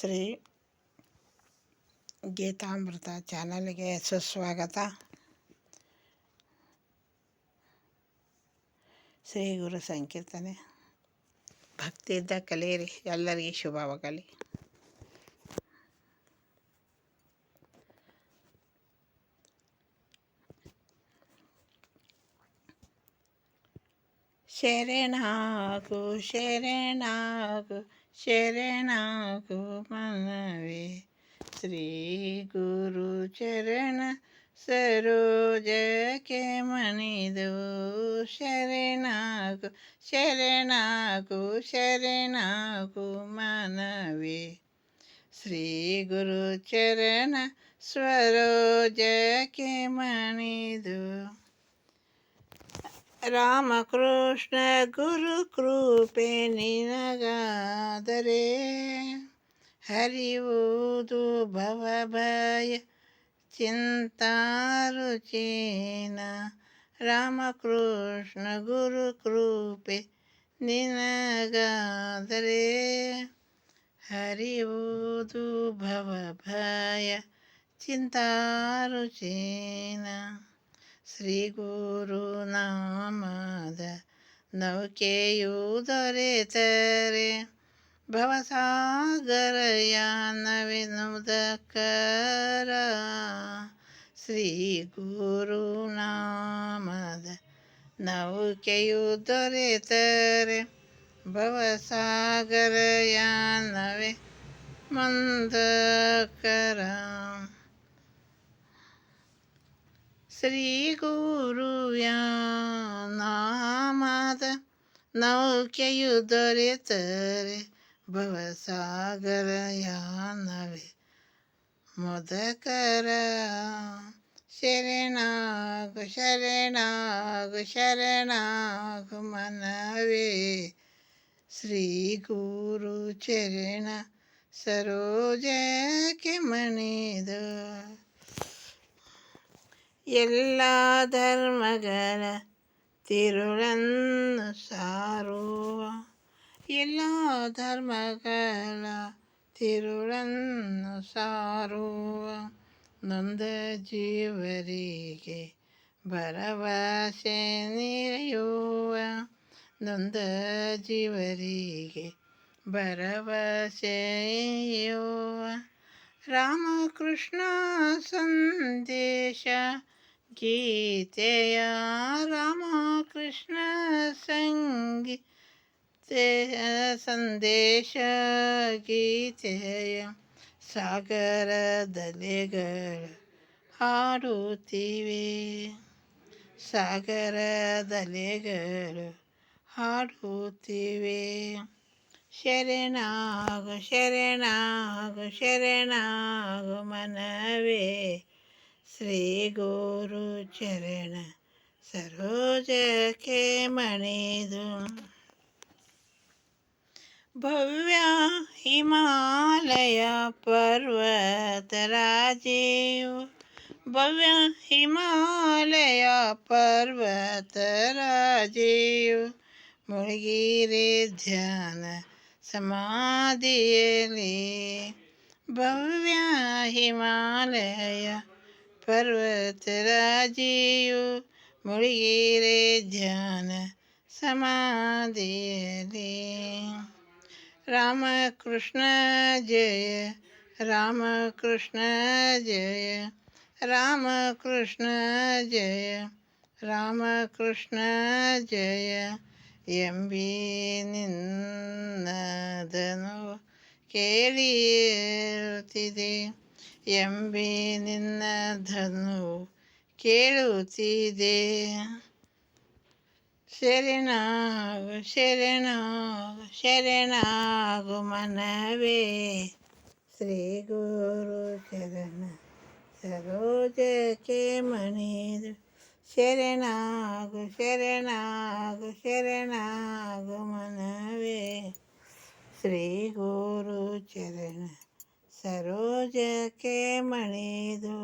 ಶ್ರೀ ಗೀತಾಮೃತ ಚಾನಲ್ಗೆ ಸುಸ್ವಾಗತ. ಶ್ರೀ ಗುರು ಸಂಕೀರ್ತನೆ. ಭಕ್ತಿಯಿಂದ ಕಲಿಯಿರಿ ಎಲ್ಲರಿಗೆ ಶುಭವಾಗಲಿ. ಶರಣಾಗು ಶರಣಾಗು శరణకు మనవే. శ్రీ గురు చరణ సరోజకే మణిదు శరణకు శరణకు శరణకు మనవే. శ్రీ గురు చరణ స్వరోజకే మణిదు ರಾಮಕೃಷ್ಣ ಗುರು ಕೃಪೆ ನಿನಗಾದರೆ. ಹರಿಯುವುದು ಭವಭಯ ಚಿಂತಾರುಚೀನ ರಾಮಕೃಷ್ಣ ಗುರು ಕೃಪೆ ನಿನಗಾದರೆ. ಹರಿಯುವುದು ಭವಭಯ ಚಿಂತಾರುಚೀನ ಶ್ರೀ ಗುರುನಾಮದ ನೌಕೆಯು ದೊರೆತರೆ. ಭವಸಾಗರಯಾನವಿನುದಕರ ಶ್ರೀ ಗುರುನಾಮದ ನೌಕೆಯು ದೊರೆತರೆ. ಭವಸಾಗರಯಾನವೇ ಮಂದಕರ. ശ്രീഗുരുവ്യാ നാമത നൗക്കയു ദൊരെത്തരെ മുതകര ശരണാകു ശരണാകു ശരണാകു മനവേ. ശ്രീ ഗുരു ചരണ സരോജ മണിദ ಸರೋಜಕ್ಕೆ ಮಣಿದು ಎಲ್ಲ ಧರ್ಮಗಳ ತಿರುಳನ್ನು ಸಾರುವ ಎಲ್ಲ ಧರ್ಮಗಳ ತಿರುಳನ್ನು ಸಾರುವ ನೊಂದ ಜೀವರಿಗೆ ಭರವಸೆ ನೀಯುವ ನೊಂದ ಜೀವರಿಗೆ ಭರವಸೆಯುವ ರಾಮಕೃಷ್ಣ ಸಂದೇಶ ಗೀತೆಯ ರಾಮಕೃಷ್ಣ ಸಂಗೀತ ಸಂದೇಶ ಗೀತೆಯ ಸಾಗರದಲೆಗಳು ಹಾಡುತ್ತೀವಿ. ಸಾಗರದಲೆಗಳು ಹಾಡುತ್ತೀವಿ. ಶರಣಾಗು ಶರಣಾಗು ಶರಣಾಗು ಮನವೇ. श्री गोरुचरण सरोज के मणिधु भव्या हिमालय पर्वतराजीव भव्य हिमालय पर्वतराजीव मुगिरे ध्यान समाधि भव्य हिमालय ಸಮಾಧಿಯಲ್ಲಿ ಭವ್ಯ ಹಿಮಾಲಯ ಪರ್ವತರಾಜಿಯು ಮುಳುಗಿರೆ ಧ್ಯಾನ ಸಮಾಧಿಯಲ್ಲಿ ರಾಮಕೃಷ್ಣ ಜಯ ರಾಮಕೃಷ್ಣ ಜಯ ರಾಮಕೃಷ್ಣ ಜಯ ರಾಮಕೃಷ್ಣ ಜಯ ಎಂಬಿ ನಿನ್ನದನು ಕೇಳಿರುತ್ತಿದೆ ಎಂಬಿ ನಿನ್ನ ಧನು ಕೇಳುತ್ತಿದೆ ಶರಣಾಗು ಶರಣಾಗು ಶರಣಾಗು ಮನವೇ ಶ್ರೀ ಗುರು ಚರಣ ಸರೋಜಕ್ಕೆ ಮಣಿದು ಶರಣಾಗು ಶರಣಾಗು ಶರಣಾಗು ಮನವೇ ಶ್ರೀ ಗುರು ಚರಣ ಸರೋಜಕ್ಕೆ ಮಣಿದು